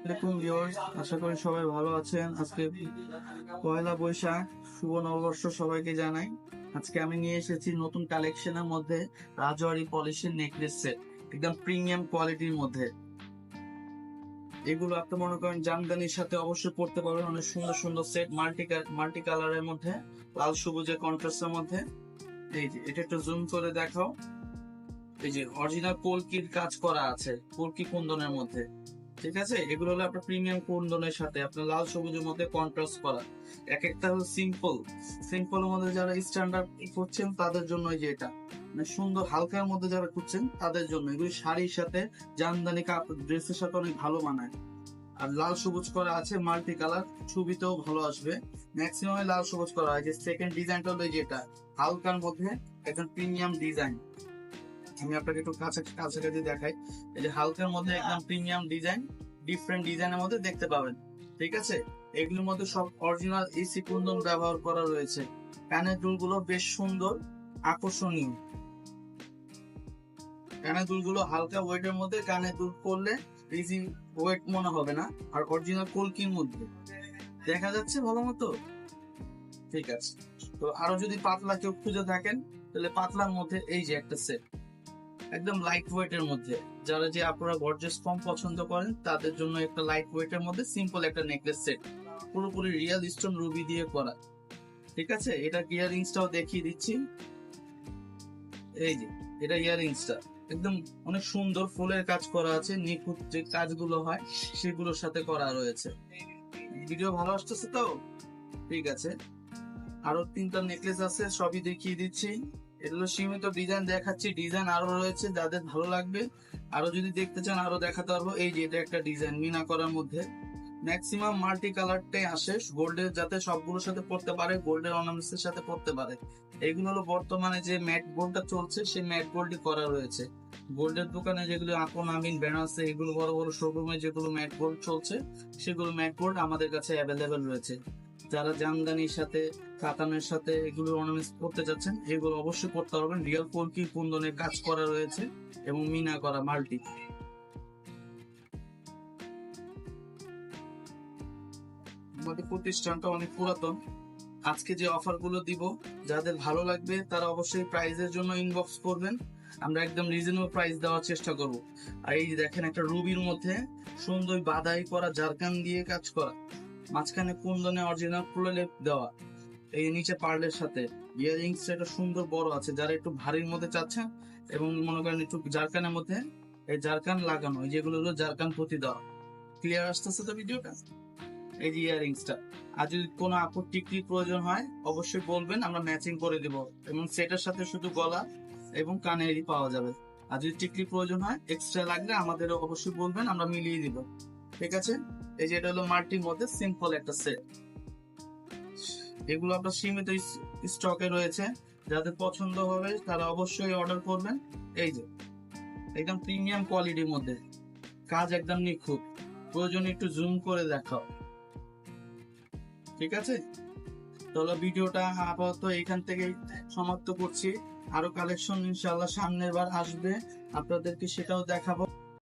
আসসালামাইকুম ভিউয়ার্স আশা করি সবাই ভালো আছেন। আজকে পয়লা বৈশাখ, শুভ নববর্ষ সবাইকে জানাই। আজকে আমি নিয়ে এসেছি নতুন কালেকশনের মধ্যে রাজওয়ারি পলিশের নেকলেস সেট একদম প্রিমিয়াম কোয়ালিটির মধ্যে। এগুলো আপনি মনে করেন জামদানির সাথে অবশ্যই পড়তে পারবেন, অনেক সুন্দর সুন্দর সেট মাল্টি মাল্টি কালারের মধ্যে, লাল সবুজের কন্ট্রাস্টের মধ্যে। এই যে, এটা একটু জুম করে দেখাও। এই যে অরিজিনাল পোলকির কাজ করা আছে, পোলকি কুন্দনের মধ্যে। ঠিক আছে? এগুলো হলো আপনার প্রিমিয়াম কুন্দনের সাথে আপনার লাল সবুজের মধ্যে কন্ট্রাস্ট করা। এক একটা হলো সিম্পল সিম্পল মধ্যে যারা স্ট্যান্ডার্ড করছেন তাদের জন্য যে এটা। মানে সুন্দর হালকার মধ্যে যারা খুঁজছেন, তাদের জন্য। এগুলি শাড়ির সাথে জামদানি কাপড় ড্রেসের সাথে অনেক ভালো মানায়। আর লাল সবুজ করা আছে মাল্টি কালার ছবিতেও ভালো আসবে। ম্যাক্সিমাম লাল সবুজ করা আছে সেকেন্ড ডিজাইনটা হলো যেটা হালকার মধ্যে একদম প্রিমিয়াম ডিজাইন আমি আপনাকে একটু কাছে কাছাকাছি দেখাই। এই যে হালকার মধ্যে একদম প্রিমিয়াম ডিজাইন ডিফারেন্ট ডিজাইনের মধ্যে দেখতে পাবেন। ঠিক আছে? এগুলোর মধ্যে সব অরিজিনাল এসি কুন্দন ব্যবহার করা রয়েছে। কানের দুলগুলো বেশ সুন্দর, আকর্ষণীয়। কানের দুলগুলো হালকা ওয়েটের মধ্যে কানের দুল করলে ইজি ওয়েট মনে হবে না। আর অরিজিনাল কলকির মধ্যে। দেখা যাচ্ছে ভালো মতো? ঠিক আছে। তো আরও যদি পাতলা কেউ খুঁজে থাকেন, তাহলে পাতলার মধ্যে এই যে একটা সেট একদম লাইট ওয়েট এর মধ্যে। যারা যে আপনারা গর্জেস কম পছন্দ করেন, তাদের জন্য একটা লাইট ওয়েট এর মধ্যে সিম্পল একটা নেকলেস সেট পুরোপুরি রিয়েল স্টোন রুবি দিয়ে করা। ঠিক আছে? এটা ইয়ারিংসটাও দেখিয়ে দিচ্ছি। এই যে, এটা ইয়ারিংসটা একদম অনেক সুন্দর ফুলের কাজ করা আছে, নিখুঁত যে কাজগুলো হয়, সেগুলোর সাথে করা রয়েছে। ভিডিও ভালো আসতেছে তো? ঠিক আছে। আরও তিনটা নেকলেস আছে, সবই দেখিয়ে দিচ্ছি। এগুলো সীমিত ডিজাইন দেখাচ্ছি। ডিজাইন আরও রয়েছে, যাদের ভালো লাগবে, আরও যদি দেখতে চান, আরও দেখাতে পারব। এই যে, এটা একটা ডিজাইন মিনা করার মধ্যে। ম্যাক্সিমাম মাল্টি কালারটাই আসে, গোল্ডের যাতে সবগুলোর সাথে পড়তে পারে, গোল্ডের অর্নামেন্টস এর সাথে পড়তে পারে। এইগুলো হলো বর্তমানে যে ম্যাট গোল্ডটা চলছে, সেই ম্যাট গোল্ডই করা রয়েছে। গোল্ডের দোকানে যেগুলো আপন, আমিন, বেনারসে, এগুলো বড় বড় শোরুমে যেগুলো ম্যাট গোল্ড চলছে, সেগুলো ম্যাট গোল্ড আমাদের কাছে অ্যাভেলেবেল রয়েছে। যারা জামদানির সাথে, কাতানের সাথে এগুলো অর্নামেন্টস করতে যাচ্ছেন, এগুলো অবশ্যই করতে পারবেন। রিয়েল পোলকি কুন্দনের কাজ করা রয়েছে এবং মিনা করা মাল্টি আমাদের প্রতিষ্ঠানটা অনেক পুরাতন। আজকে যে অফারগুলো দিব, যাদের ভালো লাগবে, তারা অবশ্যই প্রাইজের জন্য ইনবক্স করবেন। আমরা একদম রিজনেবল প্রাইস দেওয়ার চেষ্টা করব। আর এই দেখেন একটা রুবির মধ্যে সুন্দর বাদাই করা, জারকান দিয়ে কাজ করা। মাঝখানে কুন্দনে অরিজিনাল প্রলেপ দেওয়া। এই নিচে পার্লের সাথে। ইয়ারিংস এটা সুন্দর বড় আছে, যারা একটু ভারীর মধ্যে চাচ্ছেন এবং মনে করেন একটু জারকানের মধ্যে এই জারকান লাগানো যেগুলো হলো জারকান প্রতি দেওয়া। ক্লিয়ার আসতেছে তো ভিডিওটা? এই যে ইয়ারিংসটা আর যদি কোনো আপুর টিকলি প্রয়োজন হয়, অবশ্যই বলবেন, আমরা ম্যাচিং করে দেব। এবং সেটার সাথে শুধু গলা এবং কানেরই পাওয়া যাবে। আর যদি টিকলি প্রয়োজন হয় এক্সট্রা লাগলে আমাদের অবশ্যই বলবেন, আমরা মিলিয়ে দিব। ঠিক আছে? এই যে এটা হলো মাল্টির মধ্যে সিম্পল একটা সেট এগুলো আপনার সীমিত স্টকে রয়েছে। যাদের পছন্দ হবে তারা অবশ্যই অর্ডার করবেন। এই যে, একদম প্রিমিয়াম কোয়ালিটির মধ্যে। কাজ একদম নিখুঁত। প্রয়োজন একটু জুম করে দেখাও। ঠিক আছে? তাহলে ভিডিওটা আপাতত এখান থেকে সমাপ্ত করছি। আরও কালেকশন ইনশাল্লাহ সামনের বার আসবে। আপনাদেরকে সেটাও দেখাবো।